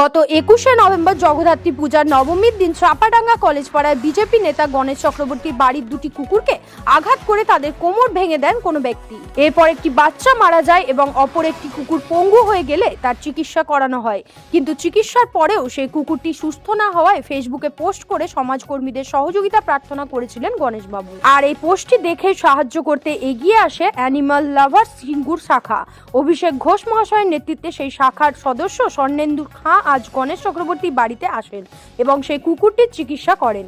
গত একুশে নভেম্বর জগদ্ধাত্রী পূজার নবমীর দিন চাপাডাঙ্গা কলেজ পাড়ায় বিজেপি নেতা গণেশ চক্রবর্তীর বাড়ির দুটি কুকুরকে আঘাত করে তাদের কোমর ভেঙে দেন কোনো ব্যক্তি। এরপর একটি বাচ্চা মারা যায় এবং অপর একটি কুকুর পঙ্গু হয়ে গেলে তার চিকিৎসা করানো হয়। কিন্তু চিকিৎসার পরেও সেই কুকুরটি সুস্থ না হওয়ায় ফেসবুকে পোস্ট করে সমাজকর্মীদের সহযোগিতা প্রার্থনা করেছিলেন গণেশবাবু। আর এই পোস্টটি দেখে সাহায্য করতে এগিয়ে আসে অ্যানিমাল লাভার সিঙ্গুর শাখা। অভিষেক ঘোষ মহাশয়ের নেতৃত্বে সেই শাখার সদস্য স্বর্ণেন্দু খাঁ আজ গণেশ চক্রবর্তী বাড়িতে আসেন এবং সেই কুকুরটির চিকিৎসা করেন।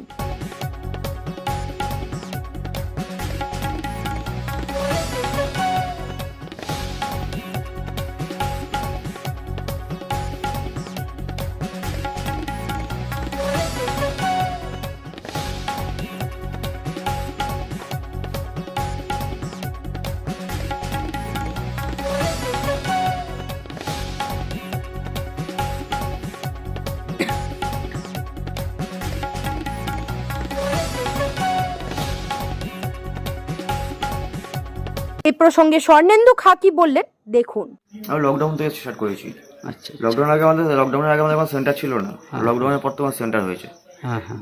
এই প্রসঙ্গে স্বর্ণেন্দু খাঁ কি বললেন দেখুন। আমি লকডাউন থেকে স্টার্ট করেছি। আচ্ছা লকডাউন আগে আমাদের লকডাউনের আগে আমাদের কোনো সেন্টার ছিল না। লকডাউনের পর তো আমার সেন্টার হয়েছে। হ্যাঁ হ্যাঁ।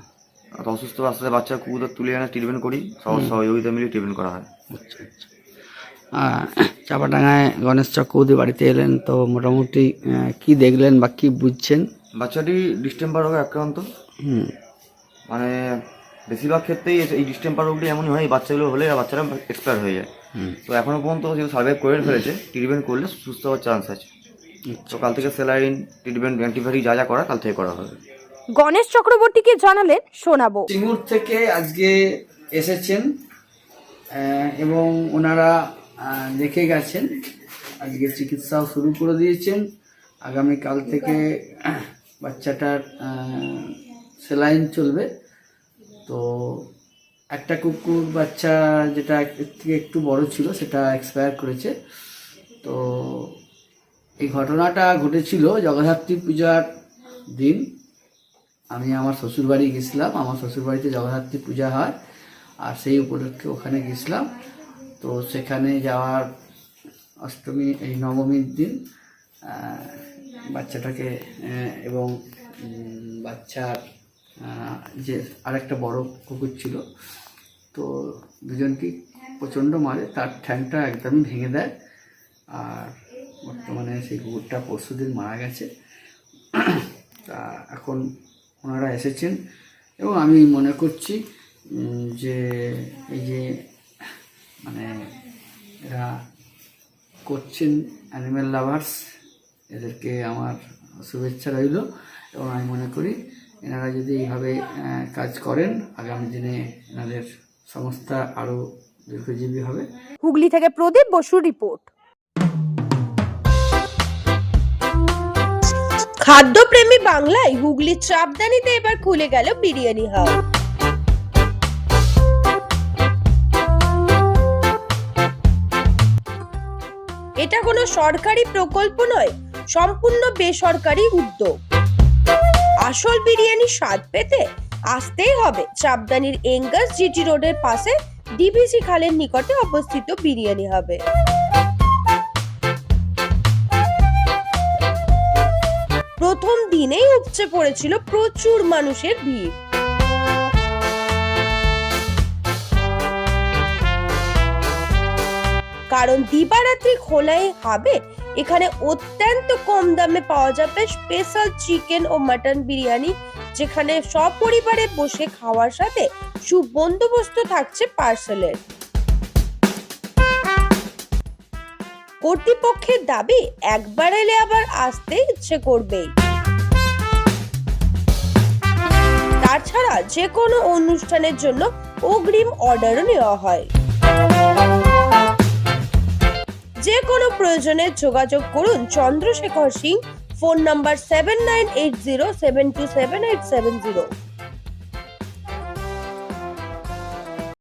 অসুস্থ আস্তে আস্তে বাচ্চা কুকুরদের তুলে এনে ট্রিটমেন্ট করি সব সহযোগিতা মিলিয়ে ট্রিটমেন্ট করা হয়। আচ্ছা আচ্ছা। চাপাডাঙ্গায় গণেশ চক্রবর্তী বাড়িতে এলেন তো মোটামুটি কি দেখলেন বা কি বুঝছেন? বাচ্চাটি ডিস্টেম্পার রোগে আক্রান্ত হুম। মানে বেশিরভাগ ক্ষেত্রেই এই- ডিস্টেম্পার রোগটি এমনই হয় এই বাচ্চাগুলো হলে আর বাচ্চারা এক্সপায়ার হয়ে যায়। তো এখনও পর্যন্ত যেহেতু সার্ভাইভ করে ফেলেছে ট্রিটমেন্ট করলে সুস্থ হওয়ার চান্স আছে। তো কাল থেকে স্যালাইন ট্রিটমেন্ট অ্যান্টিবায়োটিক যা যা করা কাল থেকে করা হবে। গণেশ চক্রবর্তীকে জানালেন শোনাবো। সিঙ্গুর থেকে আজকে এসেছেন এবং ওনারা দেখে গেছেন আজকে চিকিৎসাও শুরু করে দিয়েছেন। আগামীকাল থেকে বাচ্চাটার সেলাইন চলবে। তো একটা কুকুর বাচ্চা যেটা থেকে একটু বড় ছিল, সেটা এক্সপায়ার করেছে। তো এই ঘটনাটা ঘটেছিল জগদ্ধাত্রী পূজার দিন। আমি আমার শ্বশুরবাড়ি গেছিলাম, আমার শ্বশুরবাড়িতে জগদ্ধাত্রী পূজা হয়, আর সেই উপলক্ষে ওখানে গেছিলাম। তো সেখানে যাওয়ার অষ্টমী, এই নবমীর দিন বাচ্চাটাকে এবং বাচ্চার যে আরেকটা বড় কুকুর ছিল। তো দুজনকেই প্রচণ্ড মারে, তার ঠ্যাংটা একদমই ভেঙে দেয়। আর বর্তমানে সেই কুকুরটা পরশু দিন মারা গেছে। তা এখন ওনারা এসেছেন এবং আমি মনে করছি যে এই যে মানে এরা করছেন অ্যানিম্যাল লাভার্স এদেরকে আমার শুভেচ্ছা রইল। এবং আমি মনে করি এনারা যদি এইভাবে কাজ করেন, আগামী দিনে এনাদের সংস্থা আরও দীর্ঘজীবী হবে। হুগলি থেকে প্রদীপ বসুর রিপোর্ট। খাদ্যপ্রেমী বাংলায় হুগলির চাপদানিতে এবার খুলে গেল বিরিয়ানি হাউস এটা কোনো সরকারি প্রকল্প নয়, সম্পূর্ণ বেসরকারি উদ্যোগ। আসল বিরিয়ানি স্বাদ পেতে আসতেই হবে চাপদানির এঙ্গাস জিটি রোডের পাশে ডিবিসি খালের নিকটে অবস্থিত বিরিয়ানি হবে। প্রথম দিনেই উপচে পড়েছিল প্রচুর মানুষের ভিড়। কারণ দিবারাত্রি খোলাই হবে। এখানে অত্যন্ত কম দামে পাওয়া যাবে স্পেশাল চিকেন ও মাটন বিরিয়ানি, যেখানে সপরিবারে বসে খাওয়ার সাথে সুবন্দোবস্ত থাকছে পার্সেলের কর্তৃপক্ষের দাবি, একবার এলে আবার আসতে ইচ্ছে করবেই। তাছাড়া যে কোনো অনুষ্ঠানের জন্য অগ্রিম অর্ডারও নেওয়া হয়। যে কোনো প্রয়োজনে যোগাযোগ করুন Chandrashekhar Singh, phone number seven nine eight zero seven two seven eight seven zero